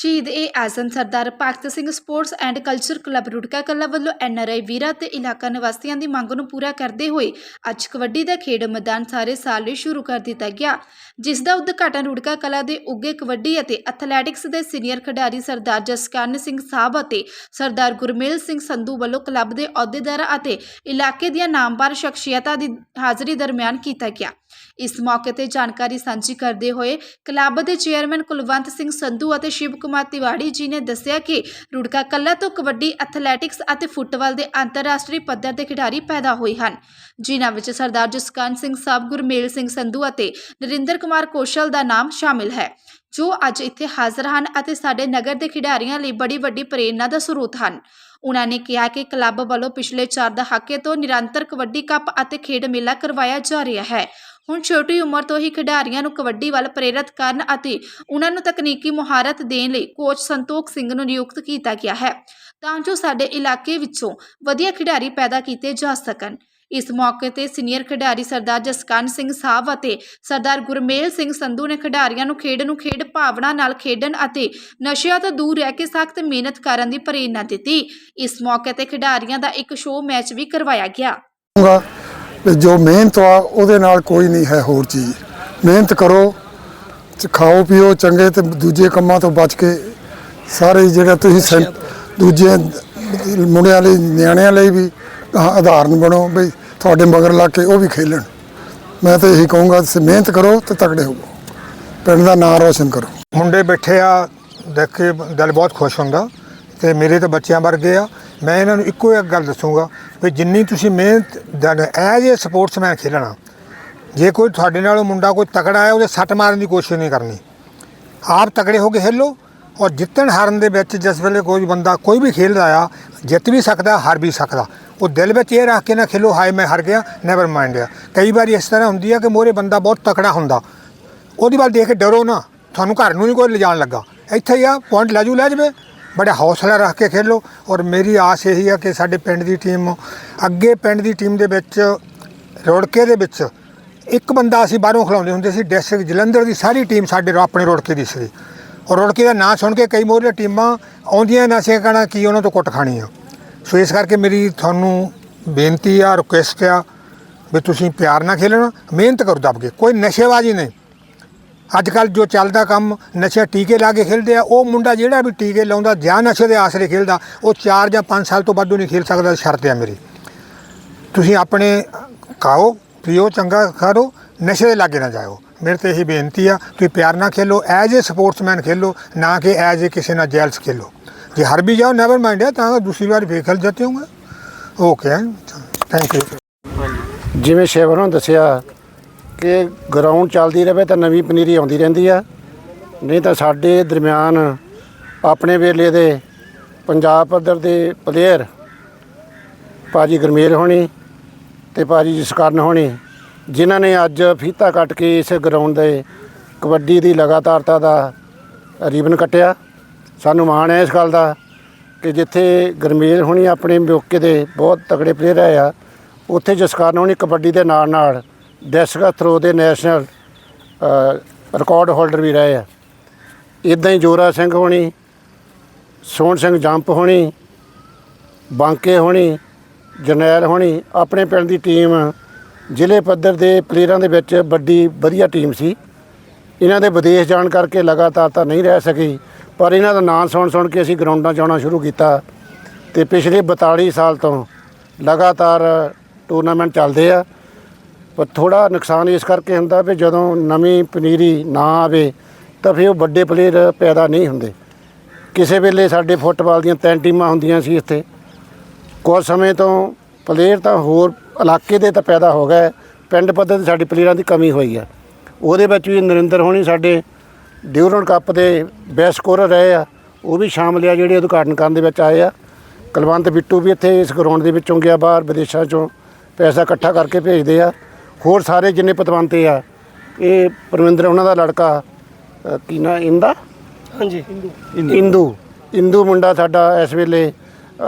ਸ਼ਹੀਦ ਏ ਆਜ਼ਮ Sardar Bhagat Singh sports and culture club Rurka Kalan ਵੱਲੋਂ ਐਨਆਰਆਈ ਵੀਰਾਂ ਤੇ ਇਲਾਕਾ ਨਿਵਾਸੀਆਂ ਦੀ ਮੰਗ ਨੂੰ ਪੂਰਾ ਕਰਦੇ ਹੋਏ ਅੱਜ ਕਬੱਡੀ ਦਾ ਖੇਡ ਮੈਦਾਨ ਸਾਰੇ ਸਾਲ ਲਈ ਸ਼ੁਰੂ ਕਰ ਦਿੱਤਾ ਗਿਆ, ਜਿਸ ਦਾ ਉਦਘਾਟਨ ਰੁੜਕਾ ਕਲਾ ਦੇ ਉੱਗੇ ਕਬੱਡੀ ਅਤੇ ਐਥਲੈਟਿਕਸ ਦੇ ਸੀਨੀਅਰ ਖਿਡਾਰੀ ਸਰਦਾਰ ਜਸਕਰਨ ਸਿੰਘ ਸਾਹਿਬ ਅਤੇ ਸਰਦਾਰ ਗੁਰਮੇਲ ਸਿੰਘ ਸੰਧੂ ਵੱਲੋਂ ਕਲੱਬ ਦੇ ਅਹੁਦੇਦਾਰਾਂ ਅਤੇ ਇਲਾਕੇ ਦੀਆਂ ਨਾਮਵਰ ਸ਼ਖਸੀਅਤਾਂ ਦੀ ਹਾਜ਼ਰੀ ਦਰਮਿਆਨ ਕੀਤਾ ਗਿਆ। ਇਸ ਮੌਕੇ ਤੇ ਜਾਣਕਾਰੀ ਸਾਂਝੀ ਕਰਦੇ ਹੋਏ ਕਲੱਬ ਦੇ ਚੇਅਰਮੈਨ ਕੁਲਵੰਤ ਸਿੰਘ ਸੰਧੂ ਅਤੇ ਸ਼ਿਵ ਕੁਮਾਰ ਤਿਵਾੜੀ ਜੀ ਨੇ ਦੱਸਿਆ ਕਿ ਰੁੜਕਾ ਕੱਲਾ ਤੋਂ ਕਬੱਡੀ, ਐਥਲੈਟਿਕਸ ਅਤੇ ਫੁੱਟਬਾਲ ਦੇ ਅੰਤਰਰਾਸ਼ਟਰੀ ਪੱਧਰ ਦੇ ਖਿਡਾਰੀ ਪੈਦਾ ਹੋਏ ਹਨ। ਜਿਨ੍ਹਾਂ ਵਿੱਚ ਸਰਦਾਰ ਜਸਕਰਨ ਸਿੰਘ ਸਾਹਿਬ, ਗੁਰਮੇਲ ਸਿੰਘ ਸੰਧੂ ਅਤੇ ਨਰਿੰਦਰ ਕੁਮਾਰ ਕੌਸ਼ਲ ਦਾ ਨਾਮ ਸ਼ਾਮਿਲ ਹੈ, ਜੋ ਅੱਜ ਇੱਥੇ ਹਾਜ਼ਰ ਹਨ ਅਤੇ ਸਾਡੇ ਨਗਰ ਦੇ ਖਿਡਾਰੀਆਂ ਲਈ ਬੜੀ ਵੱਡੀ ਪ੍ਰੇਰਨਾ ਦਾ ਸਰੋਤ ਹਨ। ਉਹਨਾਂ ਨੇ ਕਿਹਾ ਕਿ ਕਲੱਬ ਵੱਲੋਂ ਪਿਛਲੇ 4 ਦਹਾਕੇ ਤੋਂ ਨਿਰੰਤਰ ਕਬੱਡੀ ਕੱਪ ਅਤੇ ਖੇਡ ਮੇਲਾ ਕਰਵਾਇਆ ਜਾ ਰਿਹਾ ਹੈ। ਹੁਣ ਛੋਟੀ ਉਮਰ ਤੋਂ ਹੀ ਖਿਡਾਰੀਆਂ ਨੂੰ ਕਬੱਡੀ ਵੱਲ ਪ੍ਰੇਰਿਤ ਕਰਨ ਅਤੇ ਉਹਨਾਂ ਨੂੰ ਤਕਨੀਕੀ ਮੁਹਾਰਤ ਦੇਣ ਲਈ ਕੋਚ ਸੰਤੋਖ ਸਿੰਘ ਨੂੰ ਨਿਯੁਕਤ ਕੀਤਾ ਗਿਆ ਹੈ। ਤਾਂ ਜੋ ਸਾਡੇ ਇਲਾਕੇ ਵਿੱਚੋਂ ਵਧੀਆ ਖਿਡਾਰੀ ਪੈਦਾ ਕੀਤੇ ਜਾ ਸਕਣ। ਇਸ ਮੌਕੇ ਤੇ ਸੀਨੀਅਰ ਖਿਡਾਰੀ ਸਰਦਾਰ ਜਸਕਰਨ ਸਿੰਘ ਸਾਹਿਬ ਅਤੇ ਸਰਦਾਰ ਗੁਰਮੇਲ ਸਿੰਘ ਸੰਧੂ ਨੇ ਖਿਡਾਰੀਆਂ ਨੂੰ ਖੇਡ ਨੂੰ ਖੇਡ ਭਾਵਨਾ ਨਾਲ ਖੇਡਣ ਅਤੇ ਨਸ਼ਿਆਂ ਤੋਂ ਦੂਰ ਰਹਿ ਕੇ ਸਖਤ ਮਿਹਨਤ ਕਰਨ ਦੀ ਪ੍ਰੇਰਨਾ ਦਿੱਤੀ। ਇਸ ਮੌਕੇ ਤੇ ਖਿਡਾਰੀਆਂ ਦਾ ਇੱਕ ਸ਼ੋਅ ਮੈਚ ਵੀ ਕਰਵਾਇਆ ਗਿਆ। ਵੀ ਜੋ ਮਿਹਨਤ ਆ, ਉਹਦੇ ਨਾਲ ਕੋਈ ਨਹੀਂ ਹੈ ਹੋਰ ਚੀਜ਼। ਮਿਹਨਤ ਕਰੋ ਖਾਓ, ਪੀਓ, ਚੰਗੇ ਤੇ ਦੂਜੇ ਕੰਮਾਂ ਤੋਂ ਬਚ ਕੇ ਸਾਰੇ ਜਿਹੜਾ ਤੁਸੀਂ ਸੈਂ- ਦੂਜੇ ਮੁੰਡਿਆਂ ਲਈ, ਨਿਆਣਿਆਂ ਲਈ ਵੀ ਆਹ ਉਦਾਹਰਨ ਬਣੋ ਵੀ ਤੁਹਾਡੇ ਮਗਰ ਲੱਗ ਕੇ ਉਹ ਵੀ ਖੇਲਣ। ਮੈਂ ਤਾਂ ਇਹੀ ਕਹੂੰਗਾ, ਤੁਸੀਂ ਮਿਹਨਤ ਕਰੋ ਤੇ ਤਕੜੇ ਹੋਵੋ। ਪਿੰਡ ਦਾ ਨਾਂ ਰੋਸ਼ਨ ਕਰੋ। ਮੁੰਡੇ ਬੈਠੇ ਆ, ਦੇਖ ਕੇ ਦਿਲ ਬਹੁਤ ਖੁਸ਼ ਹੁੰਦਾ ਤੇ ਮੇਰੇ ਤਾਂ ਬੱਚਿਆਂ ਵਰਗੇ ਆ। ਮੈਂ ਇਹਨਾਂ ਨੂੰ ਇੱਕੋ ਇੱਕ ਗੱਲ ਦੱਸੂਗਾ ਵੀ ਜਿੰਨੀ ਤੁਸੀਂ ਮਿਹਨਤ ਐਜ਼ ਏ ਸਪੋਰਟਸਮੈਨ ਖੇਲਣਾ ਜੇ ਕੋਈ ਤੁਹਾਡੇ ਨਾਲੋਂ ਮੁੰਡਾ ਕੋਈ ਤਕੜਾ ਹੈ, ਉਹਦੇ ਸੱਟ ਮਾਰਨ ਦੀ ਕੋਸ਼ਿਸ਼ ਨਹੀਂ ਕਰਨੀ। ਆਪ ਤਕੜੇ ਹੋ ਕੇ ਖੇਲੋ ਔਰ ਜਿੱਤਣ ਹਾਰਨ ਦੇ ਵਿੱਚ ਜਿਸ ਵੇਲੇ ਕੋਈ ਬੰਦਾ ਕੋਈ ਵੀ ਖੇਲਦਾ ਆ, ਜਿੱਤ ਵੀ ਸਕਦਾ, ਹਾਰ ਵੀ ਸਕਦਾ। ਉਹ ਦਿਲ ਵਿੱਚ ਇਹ ਰੱਖ ਕੇ ਨਾ ਖੇਲੋ, ਹਾਏ ਮੈਂ ਹਾਰ ਗਿਆ ਨੈਵਰ ਮਾਈਂਡ ਆ। ਕਈ ਵਾਰੀ ਇਸ ਤਰ੍ਹਾਂ ਹੁੰਦੀ ਆ ਕਿ ਮੋਰੇ ਬੰਦਾ ਬਹੁਤ ਤਕੜਾ ਹੁੰਦਾ। ਉਹਦੀ ਵੱਲ ਦੇਖ ਕੇ ਡਰੋ ਨਾ। ਤੁਹਾਨੂੰ ਘਰ ਨੂੰ ਨਹੀਂ ਕੋਈ ਲਿਜਾਣ ਲੱਗਾ। ਇੱਥੇ ਹੀ ਆ ਪੁਆਇੰਟ ਲੈ ਲਾਜੂ ਲੈ ਜਾਵੇ। ਬੜਾ ਹੌਸਲਾ ਰੱਖ ਕੇ ਖੇਲੋ ਔਰ ਮੇਰੀ ਆਸ ਇਹੀ ਆ ਕਿ ਸਾਡੇ ਪਿੰਡ ਦੀ ਟੀਮ ਅੱਗੇ ਪਿੰਡ ਦੀ ਟੀਮ ਦੇ ਵਿੱਚ, ਰੋੜਕੇ ਦੇ ਵਿੱਚ ਇੱਕ ਬੰਦਾ ਅਸੀਂ ਬਾਹਰੋਂ ਖਿਲਾਉਂਦੇ ਹੁੰਦੇ ਸੀ ਡਿਸਟ੍ਰਿਕਟ ਜਲੰਧਰ ਦੀ ਸਾਰੀ ਟੀਮ ਸਾਡੇ ਰੋ- ਆਪਣੇ ਰੋੜਕੇ ਦੀ ਸੀ। ਔਰ ਰੋੜਕੇ ਦਾ ਨਾਂ ਸੁਣ ਕੇ ਕਈ ਮੋਹਰੇ ਟੀਮਾਂ ਆਉਂਦੀਆਂ ਨਾ ਸੀ ਕਹਿਣਾ ਕੀ ਉਹਨਾਂ ਤੋਂ ਕੁੱਟ ਖਾਣੀ ਆ। ਸੋ ਇਸ ਕਰਕੇ ਮੇਰੀ ਤੁਹਾਨੂੰ ਬੇਨਤੀ ਆ ਰਿਕੁਐਸਟ ਆ ਵੀ ਤੁਸੀਂ ਪਿਆਰ ਨਾਲ ਖੇਲਣਾ, ਮਿਹਨਤ ਕਰੋ ਦੱਬ ਕੇ, ਕੋਈ ਨਸ਼ੇਬਾਜ਼ੀ ਨਹੀਂ। ਅੱਜ ਕੱਲ ਜੋ ਚੱਲਦਾ ਕੰਮ ਨਸ਼ਾ ਟੀਕੇ ਲਾ ਕੇ ਖੇਲਦੇ ਆ, ਉਹ ਮੁੰਡਾ ਜਿਹੜਾ ਵੀ ਟੀਕੇ ਲਾਉਂਦਾ, ਜਾਂ ਨਸ਼ੇ ਦੇ ਆਸਰੇ ਖੇਲਦਾ, ਉਹ 4 ਜਾਂ 5 ਸਾਲ ਤੋਂ ਵੱਧ ਨਹੀਂ ਖੇਲ ਸਕਦਾ, ਸ਼ਰਤ ਹੈ ਮੇਰੀ। ਤੁਸੀਂ ਆਪਣੇ ਖਾਓ, ਪੀਓ, ਚੰਗਾ ਕਰੋ ਨਸ਼ੇ ਦੇ ਲਾਗੇ ਨਾ ਜਾਓ ਮੇਰੇ ਤੇ ਇਹੀ ਬੇਨਤੀ ਆ, ਤੁਸੀਂ ਪਿਆਰ ਨਾਲ ਖੇਲੋ, ਐਜ਼ ਅ ਸਪੋਰਟਸਮੈਨ ਖੇਲੋ, ਨਾ ਕਿ ਐਜ਼ ਅ ਕਿਸੇ ਨਾਲ ਜੈਲਸ ਖੇਲੋ। ਜੇ ਹਰ ਵੀ ਜਾਓ ਨੈਵਰ ਮਾਈਂਡ ਹੈ ਤਾਂ ਦੂਸਰੀ ਵਾਰ ਫੇਰ ਖੇਲ ਜਾਂਦੇ ਹੋਗੇ ਓਕੇ ਥੈਂਕ ਯੂ ਜਿਵੇਂ ਸ਼ੇਵਰ ਨੂੰ ਦੱਸਿਆ ਕਿ ਗਰਾਊਂਡ ਚੱਲਦੀ ਰਹੇ ਤਾਂ ਨਵੀਂ ਪਨੀਰੀ ਆਉਂਦੀ ਰਹਿੰਦੀ ਆ। ਨਹੀਂ ਤਾਂ ਸਾਡੇ ਦਰਮਿਆਨ ਆਪਣੇ ਵੇਲੇ ਦੇ ਪੰਜਾਬ ਪੱਧਰ ਦੇ ਪਲੇਅਰ ਭਾਜੀ ਗਰਮੇਲ ਹੋਣੀ ਤੇ ਭਾਜੀ ਜਸਕਰਨ ਹੋਣੀ, ਜਿਨ੍ਹਾਂ ਨੇ ਅੱਜ ਫੀਤਾ ਕੱਟ ਕੇ ਇਸ ਗਰਾਊਂਡ ਦੇ ਕਬੱਡੀ ਦੀ ਲਗਾਤਾਰਤਾ ਦਾ ਰੀਬਨ ਕੱਟਿਆ। ਸਾਨੂੰ ਮਾਣ ਹੈ ਇਸ ਗੱਲ ਦਾ ਕਿ ਜਿੱਥੇ ਗਰਮੇਲ ਹੋਣੀ ਆਪਣੇ ਮੌਕੇ ਦੇ ਬਹੁਤ ਤਕੜੇ ਪਲੇਅਰ ਆਏ ਆ, ਉੱਥੇ ਜਸਕਰਨ ਹੋਣੀ ਕਬੱਡੀ ਦੇ ਨਾਲ ਨਾਲ ਡੈਸਕਾ ਥਰੋ ਦੇ ਨੈਸ਼ਨਲ ਅ, ਰਿਕਾਰਡ ਹੋਲਡਰ ਵੀ ਰਹੇ ਆ। ਇਦਾਂ ਹੀ ਜੋਰਾ ਸਿੰਘ ਹੋਣੀ ਸੋਹਣ ਸਿੰਘ ਜੰਪ ਹੋਣੀ ਬਾਂਕੇ ਹੋਣੀ ਜਰਨੈਲ ਹੋਣੀ ਆਪਣੇ ਪਿੰਡ ਦੀ ਟੀਮ ਜ਼ਿਲ੍ਹੇ ਪੱਧਰ ਦੇ ਪਲੇਅਰਾਂ ਦੇ ਵਿੱਚ ਵੱਡੀ ਵਧੀਆ ਟੀਮ ਸੀ। ਇਹਨਾਂ ਦੇ ਵਿਦੇਸ਼ ਜਾਣ ਕਰਕੇ ਲਗਾਤਾਰ ਤਾਂ ਨਹੀਂ ਰਹਿ ਸਕੀ ਪਰ ਇਹਨਾਂ ਦਾ ਨਾਂ ਸੁਣ ਸੁਣ ਕੇ ਅਸੀਂ ਗਰਾਊਂਡਾਂ 'ਚ ਆਉਣਾ ਸ਼ੁਰੂ ਕੀਤਾ। ਤੇ ਪਿਛਲੇ 42 ਸਾਲ ਤੋਂ ਲਗਾਤਾਰ ਟੂਰਨਾਮੈਂਟ ਚੱਲਦੇ ਆ। ਪਰ ਥੋੜਾ ਨੁਕਸਾਨ ਇਸ ਕਰਕੇ ਹੁੰਦਾ ਵੀ ਜਦੋਂ ਨਵੀਂ ਪਨੀਰੀ ਨਾ ਆਵੇ ਤਾਂ ਫਿਰ ਉਹ ਵੱਡੇ ਪਲੇਅਰ ਪੈਦਾ ਨਹੀਂ ਹੁੰਦੇ। ਕਿਸੇ ਵੇਲੇ ਸਾਡੇ ਫੁੱਟਬਾਲ ਦੀਆਂ ਤਿੰਨ ਟੀਮਾਂ ਹੁੰਦੀਆਂ ਸੀ ਇੱਥੇ। ਕੁਝ ਸਮੇਂ ਤੋਂ ਪਲੇਅਰ ਤਾਂ ਹੋਰ ਇਲਾਕੇ ਦੇ ਤਾਂ ਪੈਦਾ ਹੋ ਗਏ, ਪਿੰਡ ਪੱਧਰ ਤੇ ਸਾਡੀ ਪਲੇਅਰਾਂ ਦੀ ਕਮੀ ਹੋਈ ਆ। ਉਹਦੇ ਵਿੱਚ ਵੀ ਨਰਿੰਦਰ ਹੋਣੀ ਸਾਡੇ ਡਿਊਰਨ ਕੱਪ ਦੇ ਬੈਸਟ ਸਕੋਰਰ ਰਹੇ ਆ। ਉਹ ਵੀ ਸ਼ਾਮਲ ਆ ਜਿਹੜੇ ਉਦਘਾਟਨ ਕਰਨ ਦੇ ਵਿੱਚ ਆਏ ਆ। ਕੁਲਵੰਤ ਬਿੱਟੂ ਵੀ ਇੱਥੇ ਇਸ ਗਰਾਊਂਡ ਦੇ ਵਿੱਚੋਂ ਗਿਆ, ਬਾਹਰ ਵਿਦੇਸ਼ਾਂ ਚੋਂ ਪੈਸਾ ਇਕੱਠਾ ਕਰਕੇ ਭੇਜਦੇ ਆ। ਹੋਰ ਸਾਰੇ ਜਿੰਨੇ ਪਤਵੰਤੇ ਆ ਇਹ ਪਰਵਿੰਦਰ ਉਹਨਾਂ ਦਾ ਲੜਕਾ ਅ, ਕੀ ਨਾਂ ਇੰਦਾ? ਹਾਂਜੀ। ਇੰਦੂ। ਇੰਦੂ। ਮੁੰਡਾ ਸਾਡਾ ਇਸ ਵੇਲੇ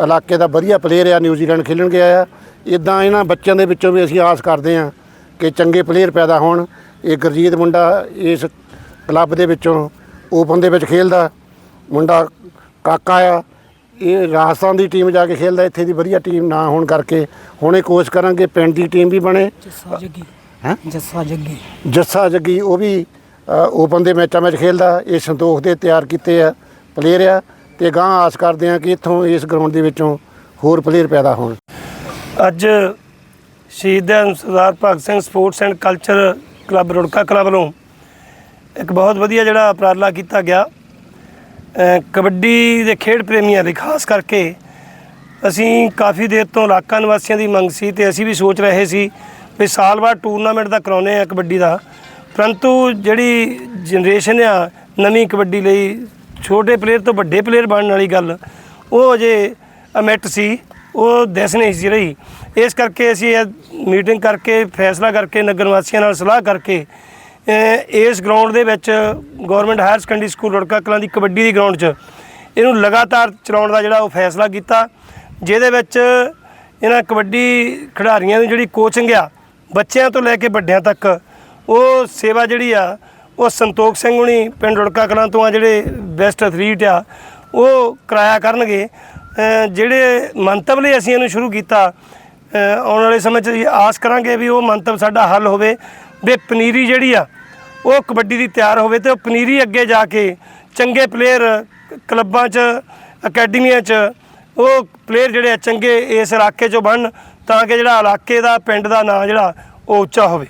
ਇਲਾਕੇ ਦਾ ਵਧੀਆ ਪਲੇਅਰ ਆ ਨਿਊਜ਼ੀਲੈਂਡ ਖੇਲਣ ਗਿਆ ਆ। ਇਦਾਂ ਇਹਨਾਂ ਬੱਚਿਆਂ ਦੇ ਵਿੱਚੋਂ ਵੀ ਅਸੀਂ ਆਸ ਕਰਦੇ ਆ ਕਿ ਚੰਗੇ ਪਲੇਅਰ ਪੈਦਾ ਹੋਣ। ਇਹ ਗੁਰਜੀਤ ਮੁੰਡਾ ਇਸ ਕਲੱਬ ਦੇ ਵਿੱਚੋਂ ਓਪਨ ਦੇ ਵਿੱਚ ਖੇਲਦਾ। ਮੁੰਡਾ ਕਾਕਾ ਆ ਇਹ ਰਾਜਸਥਾਨ ਦੀ ਟੀਮ ਜਾ ਕੇ ਖੇਲਦਾ ਇੱਥੇ ਦੀ ਵਧੀਆ ਟੀਮ ਨਾ ਹੋਣ ਕਰਕੇ ਹੁਣ ਇਹ ਕੋਸ਼ਿਸ਼ ਕਰਾਂਗੇ ਪਿੰਡ ਦੀ ਟੀਮ ਵੀ ਬਣੇ। ਜੱਸਾ ਜੱਗੀ। ਹੈਂ? ਜੱਸਾ ਜੱਗੀ। ਜੱਸਾ ਜੱਗੀ ਉਹ ਵੀ ਓਪਨ ਦੇ ਮੈਚਾਂ ਵਿੱਚ ਖੇਲਦਾ ਇਹ ਸੰਤੋਖ ਦੇ ਤਿਆਰ ਕੀਤੇ ਆ ਪਲੇਅਰ ਆ ਤੇ ਗਾਂ ਆਸ ਕਰਦੇ ਆ ਕਿ ਇੱਥੋਂ ਇਸ ਗਰਾਊਂਡ ਦੇ ਵਿੱਚੋਂ ਹੋਰ ਪਲੇਅਰ ਪੈਦਾ ਹੋਣ। ਅੱਜ ਸ਼ਹੀਦ Sardar Bhagat Singh sports and culture club Rurka club ਵੱਲੋਂ ਇੱਕ ਬਹੁਤ ਵਧੀਆ ਜਿਹੜਾ ਉਪਰਾਲਾ ਕੀਤਾ ਗਿਆ। ਕਬੱਡੀ ਦੇ ਖੇਡ ਪ੍ਰੇਮੀਆਂ ਦੀ, ਖਾਸ ਕਰਕੇ ਅਸੀਂ ਕਾਫੀ ਦੇਰ ਤੋਂ ਇਲਾਕਾ ਨਿਵਾਸੀਆਂ ਦੀ ਮੰਗ ਸੀ ਤੇ ਅਸੀਂ ਵੀ ਸੋਚ ਰਹੇ ਸੀ ਵੀ ਸਾਲ ਬਾਅਦ ਟੂਰਨਾਮੈਂਟ ਦਾ ਕਰਾਉਨੇ ਆ ਕਬੱਡੀ ਦਾ। ਪਰੰਤੂ ਜਿਹੜੀ ਜਨਰੇਸ਼ਨ ਆ ਨਵੀਂ ਕਬੱਡੀ ਲਈ, ਛੋਟੇ ਪਲੇਅਰ ਤੋਂ ਵੱਡੇ ਪਲੇਅਰ ਬਣਨ ਵਾਲੀ ਗੱਲ, ਉਹ ਅਜੇ ਅਮਿਟ ਸੀ, ਉਹ ਦਿਸ ਨਹੀਂ ਸੀ ਰਹੀ। ਇਸ ਕਰਕੇ ਅਸੀਂ ਇਹ ਮੀਟਿੰਗ ਕਰਕੇ, ਫੈਸਲਾ ਕਰਕੇ, ਨਗਰ ਵਾਸੀਆਂ ਨਾਲ ਸਲਾਹ ਕਰਕੇ ਇਸ ਗਰਾਊਂਡ ਦੇ ਵਿੱਚ government higher secondary school Rurka Kalan ਦੀ ਕਬੱਡੀ ਦੀ ਗਰਾਊਂਡ 'ਚ ਇਹਨੂੰ ਲਗਾਤਾਰ ਚਲਾਉਣ ਦਾ ਜਿਹੜਾ ਉਹ ਫੈਸਲਾ ਕੀਤਾ, ਜਿਹਦੇ ਵਿੱਚ ਇਹਨਾਂ ਕਬੱਡੀ ਖਿਡਾਰੀਆਂ ਦੀ ਜਿਹੜੀ ਕੋਚਿੰਗ ਆ, ਬੱਚਿਆਂ ਤੋਂ ਲੈ ਕੇ ਵੱਡਿਆਂ ਤੱਕ, ਉਹ ਸੇਵਾ ਜਿਹੜੀ ਆ, ਉਹ ਸੰਤੋਖ ਸਿੰਘ ਹੁਣੀ ਪਿੰਡ ਰੁੜਕਾ ਕਲਾਂ ਤੋਂ ਆ ਜਿਹੜੇ ਬੈਸਟ ਐਥਲੀਟ ਆ, ਉਹ ਕਰਾਇਆ ਕਰਨਗੇ। ਜਿਹੜੇ ਮੰਤਵ ਲਈ ਅਸੀਂ ਇਹਨੂੰ ਸ਼ੁਰੂ ਕੀਤਾ ਆਉਣ ਵਾਲੇ ਸਮੇਂ 'ਚ ਆਸ ਕਰਾਂਗੇ ਵੀ ਉਹ ਮੰਤਵ ਸਾਡਾ ਹੱਲ ਹੋਵੇ। ਦੇ ਪਨੀਰੀ ਜਿਹੜੀ ਆ, ਉਹ ਕਬੱਡੀ ਦੀ ਤਿਆਰ ਹੋਵੇ ਤੇ ਉਹ ਪਨੀਰੀ ਅੱਗੇ ਜਾ ਕੇ ਚੰਗੇ ਪਲੇਅਰ ਕਲੱਬਾਂ 'ਚ, ਅਕੈਡਮੀਆਂ 'ਚ, ਉਹ ਪਲੇਅਰ ਜਿਹੜੇ ਆ ਚੰਗੇ ਇਸ ਇਲਾਕੇ 'ਚੋਂ ਬਣਨ ਤਾਂ ਕਿ ਜਿਹੜਾ ਇਲਾਕੇ ਦਾ, ਪਿੰਡ ਦਾ ਨਾਂ ਜਿਹੜਾ ਉਹ ਉੱਚਾ ਹੋਵੇ।